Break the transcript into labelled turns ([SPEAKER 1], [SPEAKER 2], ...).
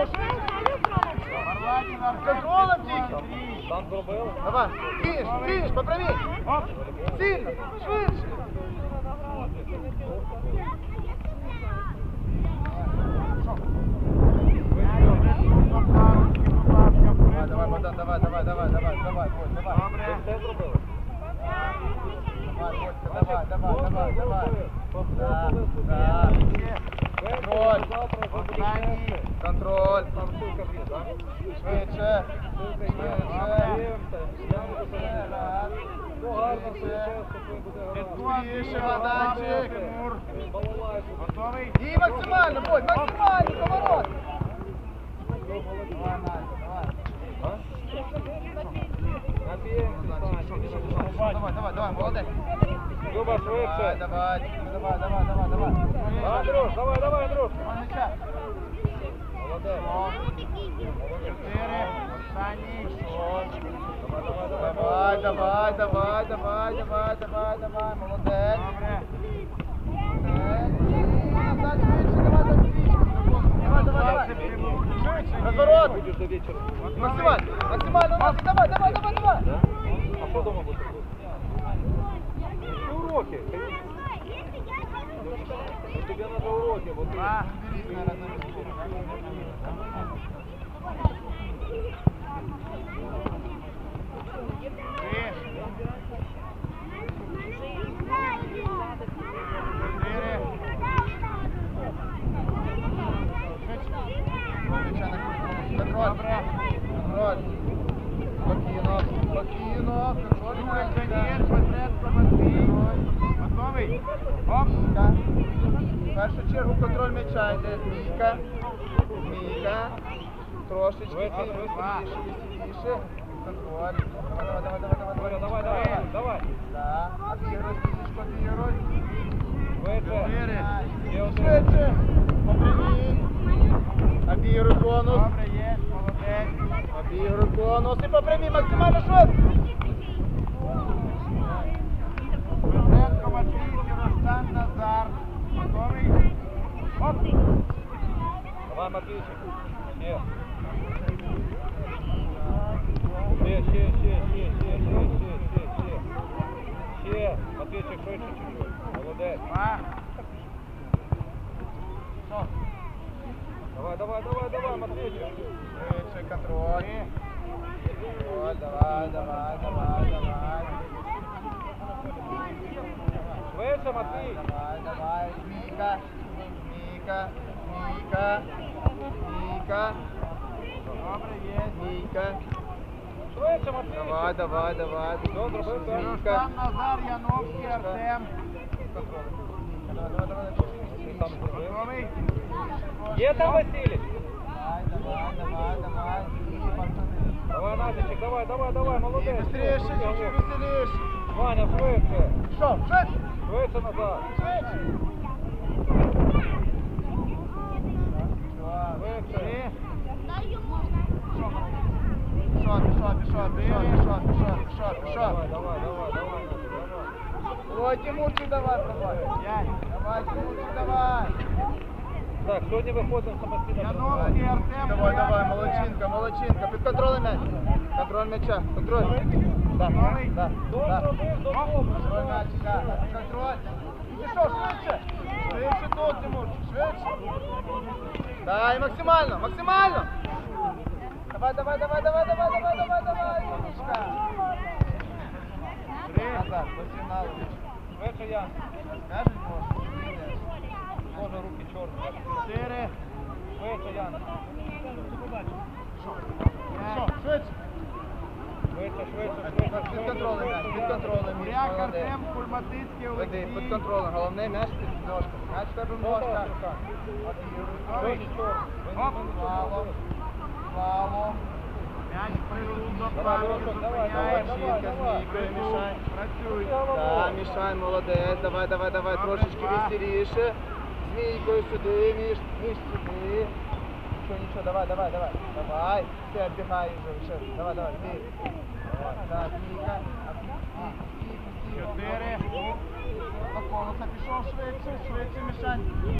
[SPEAKER 1] пішов швидше. Контролем тільки.
[SPEAKER 2] Там зробили?
[SPEAKER 1] Давай, фініш, фініш, попрямі. Сильно, швидше. Давай, давай, Богдан, давай, давай, давай, давай, давай, Бодь, давай.
[SPEAKER 2] Ви все зробили?
[SPEAKER 1] Давай, Бодька, давай, давай, давай, давай. Да, да. Контроль. Контроль. Швидше. Швидше.
[SPEAKER 2] Ваданчик.
[SPEAKER 3] Готовий?
[SPEAKER 1] І максимально, Бодь, максимально, поворот. Давай, Надя, давай. Давай, давай, давай, молодец.
[SPEAKER 2] Люба, швидше.
[SPEAKER 1] Давай, давай, давай, давай, давай.
[SPEAKER 2] Давай, Андрюш, давай, давай, Андрюш.
[SPEAKER 1] Давай, давай, давай, давай, давай, давай, давай, молодець. Давай, давай, давай.
[SPEAKER 2] Разворот.
[SPEAKER 1] Максимально, максимально, давай, давай, давай, давай.
[SPEAKER 2] А что дома будет? Уроки. Тебе надо уроки.
[SPEAKER 3] Вот. А,
[SPEAKER 1] бери, наверное, контроль.
[SPEAKER 3] Юрик Даніель, Петренко Матвій. Готовий? Оп.
[SPEAKER 1] Змійка. В першу чергу контроль м'яча йде. Змійка. Змійка. Трошечки
[SPEAKER 2] Швидше,
[SPEAKER 1] веселіше,
[SPEAKER 2] швидше.
[SPEAKER 1] веселіше. Контроль. Давай, давай, давай, давай, давай.
[SPEAKER 2] Давай, давай, давай, давай.
[SPEAKER 1] Да. Обігруй, стіночку, обігруй.
[SPEAKER 2] Швидше.
[SPEAKER 3] Чотири.
[SPEAKER 2] Ще один.
[SPEAKER 1] Швидше. Попрямій. Обігруй конус.
[SPEAKER 3] Добре, є. Молодець.
[SPEAKER 1] Обігруй конус. І попрямій максимально швидко.
[SPEAKER 2] Давай, Матвійчик. Ще. Ще, ще, ще, ще, ще, ще, ще, ще, ще. Ще. Матвійчик, швидше чуть-чуть. Молодець.
[SPEAKER 3] Два.
[SPEAKER 2] Давай, давай, давай, давай, Матвійчик.
[SPEAKER 1] Швидше контроль. Контроль, давай, давай, давай, давай.
[SPEAKER 2] Швидше, Матвій.
[SPEAKER 1] Давай, давай. Змійка. Змійка. Змійка. Змійка.
[SPEAKER 3] Добре, є.
[SPEAKER 1] Змійка.
[SPEAKER 2] Швидше, Матвій.
[SPEAKER 1] Давай, давай, давай.
[SPEAKER 2] Все, зробив, так.
[SPEAKER 1] Змійка.
[SPEAKER 3] Сіростан Назар, Яновський, Артем.
[SPEAKER 1] Давай, давай, давай.
[SPEAKER 2] Ти сам зробив.
[SPEAKER 3] Готовий?
[SPEAKER 2] Є там Василій?
[SPEAKER 1] Давай, давай, давай, давай. І пацани.
[SPEAKER 2] Давай, Назичек, давай, давай, давай,
[SPEAKER 1] І
[SPEAKER 2] молодець.
[SPEAKER 1] быстріше, чуть-чуть веселіше.
[SPEAKER 2] Ваня, швидше.
[SPEAKER 1] Що, швидше?
[SPEAKER 2] Швидше назад.
[SPEAKER 1] Швидше. Ой, Тимурчик, давай, пробуй.
[SPEAKER 3] П'ять.
[SPEAKER 1] Давай, Тимурчик, давай.
[SPEAKER 2] Так, сьогодні виходимо самостійно.
[SPEAKER 3] Яновський, Артем.
[SPEAKER 1] Давай, давай,
[SPEAKER 3] Буряк.
[SPEAKER 1] молодчинка, молодчинка. Під контролем м'яч. Контроль м'яча, контроль. Да, да, да. Контроль м'ячика, контроль. Пішов, швидше. Швидше тут, Тимурчик, швидше. Да, и максимально, максимально. Давай, давай, давай, давай, давай, давай, давай, давай,
[SPEAKER 3] Мишка.
[SPEAKER 1] Назад, до
[SPEAKER 2] финала. Выше
[SPEAKER 1] я. Скажешь, Боже?
[SPEAKER 2] Боже, руки черные. Четыре.
[SPEAKER 1] Выше
[SPEAKER 3] я.
[SPEAKER 1] Швидше.
[SPEAKER 2] Швидше, швидше, швидше.
[SPEAKER 1] Без контролю, контролем.
[SPEAKER 3] Буряк, Артем, Кульматицький,
[SPEAKER 1] Олексій. Під контролем. Головне м'яч під дошку. М'яч перед
[SPEAKER 3] ножка. Оп,
[SPEAKER 1] Вало. Вало.
[SPEAKER 3] М'яч
[SPEAKER 2] прилудно,
[SPEAKER 3] Павло зупиняє. Працюй.
[SPEAKER 1] Так, Мішань, молодець. Давай, давай, давай, трошечки веселіше. Змійкою сюди, між, між сюди ничего, ничего, давай, давай, давай. Давай, ты отдыхай уже, все. Давай, давай, ты. Так, Мика.
[SPEAKER 3] Чотири.
[SPEAKER 1] До конуса пішов швидше, швидше, Мішань.